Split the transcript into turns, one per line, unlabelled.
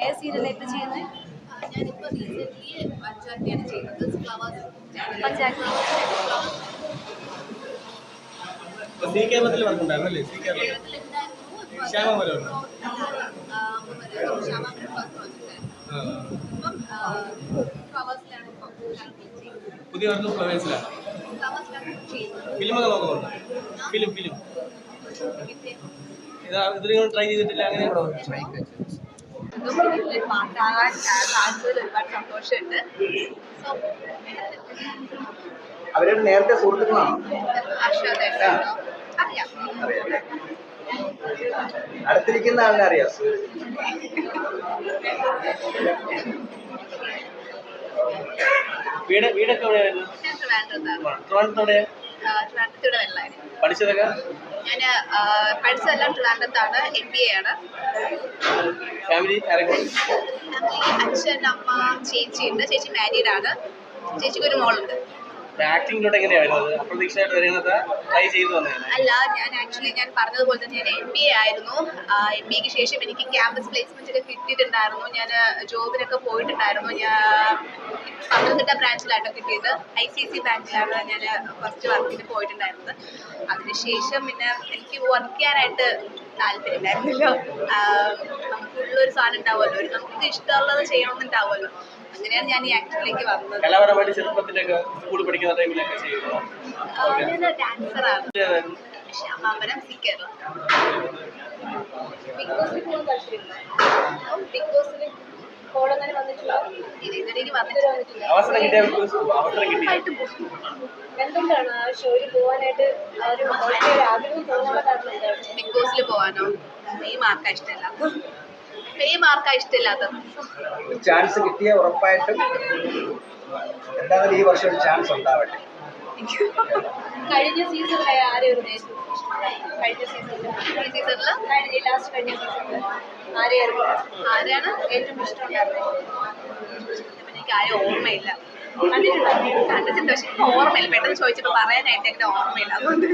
ഏത് സീരിയലായിട്ട് ചെയ്യുന്നത്
ഞാനിപ്പോൾ
കേരളത്തിൽ വർക്കുണ്ടായിരുന്നല്ലേ സി കേരളത്തിൽ
ശ്യാമ ചെയ്യുന്നത്
പുതിയ വർക്ക് ഫ്ലവേഴ്സിലാണ് ഫിലിമൊക്കെ നോക്കുന്നുണ്ട് ഫിലിം ഫിലിം ഇതാ ഇതിൽ ട്രൈ ചെയ്തിട്ടില്ല അങ്ങനെ
ഇതിൽ പാട്ടാകാൻ സാധിച്ചതിൽ ഒരുപാട് സന്തോഷമുണ്ട് സോ
അവരുടെ നേരത്തെ സുഹൃത്തുക്കളാണ്? അടുത്തിരിക്കുന്ന ആളിനെ അറിയാം?
വീട് വീടൊക്കെ എവിടെയായിരുന്നു?
ട്രിവാൻഡ്രത്താണ്
ട്രിവാൻഡ്രത്തോടെ പഠിച്ചതൊക്കെ?
ഞാൻ പഠിച്ചതെല്ലാം ട്രിവാൻഡ്രത്താണ് എം ബി എ ആണ്.
ഫാമിലി
അച്ഛൻ അമ്മ ചേച്ചി ഉണ്ട്. ചേച്ചി മാരീഡ് ആണ്. ചേച്ചിക്ക് ഒരു മോളുണ്ട്.
ആക്ടിങ്ങിലോട്ട് അപ്രതീക്ഷിതമായിട്ട് വരുന്നത് ട്രൈ ചെയ്തു വന്നതാണ്
അല്ല ഞാൻ ആക്ച്വലി ഞാൻ പറഞ്ഞതുപോലെ തന്നെ ഞാൻ എം ബി എ ആയിരുന്നു. എം ബി എക്ക് ശേഷം എനിക്ക് ക്യാമ്പസ് പ്ലേസ്മെന്റ് ഒക്കെ കിട്ടിയിട്ടുണ്ടായിരുന്നു. ഞാൻ ജോബിനൊക്കെ പോയിട്ടുണ്ടായിരുന്നു. ഞാൻ പത്തനംതിട്ട ബ്രാഞ്ചിലാട്ടോ കിട്ടിയത്. ഐ സി സി ബാങ്കിലാണ് ഞാൻ ഫസ്റ്റ് വർക്കിന് പോയിട്ടുണ്ടായിരുന്നത്. അതിനുശേഷം പിന്നെ എനിക്ക് വർക്ക് ചെയ്യാനായിട്ട് താല്പര്യമില്ലായിരുന്നില്ല നമുക്കുള്ളൊരു സാധനം ഉണ്ടാവുമല്ലോ. ഒരു നമുക്ക് ഇഷ്ടമുള്ളത് ചെയ്യണമെന്നുണ്ടാവുമല്ലോ. അങ്ങനെയാണ് ഞാൻ ഈ ആക്ടിലേക്ക് വന്നത്.
കലാപരമായിട്ട് ചെറുപ്പത്തിലൊക്കെ സ്കൂളിൽ പഠിക്കുന്ന ടൈമിലൊക്കെ ചെയ്യുന്നു
ഞാൻ ഡാൻസറാണ് പക്ഷെ സി കേരള
ബിഗ് ബോസിൽ പോകാൻ താല്പര്യം ബിഗ് ബോസിൽ
വന്നിട്ടില്ല.
എന്തുകൊണ്ടാണ് ആ ഷോയിൽ പോകാനായിട്ട് ആ ഒരു വളരെ ഒരു ആഗ്രഹം തോന്നാനുള്ള കാരണം എന്താണ്?
ബിഗ് ബോസിൽ പോകാനോ? ഈ മാർക്കാ ഇഷ്ടമില്ലാത്തത് ഈ മാർക്കാ ഇഷ്ടമില്ലാത്തത്.
ചാൻസ് കിട്ടിയ ഉറപ്പായിട്ടും എന്തായാലും ഈ വർഷം ഒരു ചാൻസ് ഉണ്ടാവട്ടെ.
കഴിഞ്ഞ സീസണിലെ ആരെയും കഴിഞ്ഞ സീസണിൽ
ഈ സീസണിൽ
കഴിഞ്ഞ ലാസ്റ്റ് കഴിഞ്ഞ സീസണിൽ ആരെയായിരുന്നു
ആരാണ്
ഏറ്റവും ഇഷ്ടമുണ്ടായിരുന്നത്?
എനിക്ക് ആരും ഓർമ്മയില്ല.
കണ്ടിട്ടുണ്ടോ?
കണ്ടിട്ടുണ്ട് പക്ഷെ എനിക്ക് ഓർമ്മയില്ല. പെട്ടെന്ന് ചോദിച്ചപ്പോൾ പറയാനായിട്ട് എനിക്ക് ഓർമ്മയില്ല. അതുകൊണ്ട്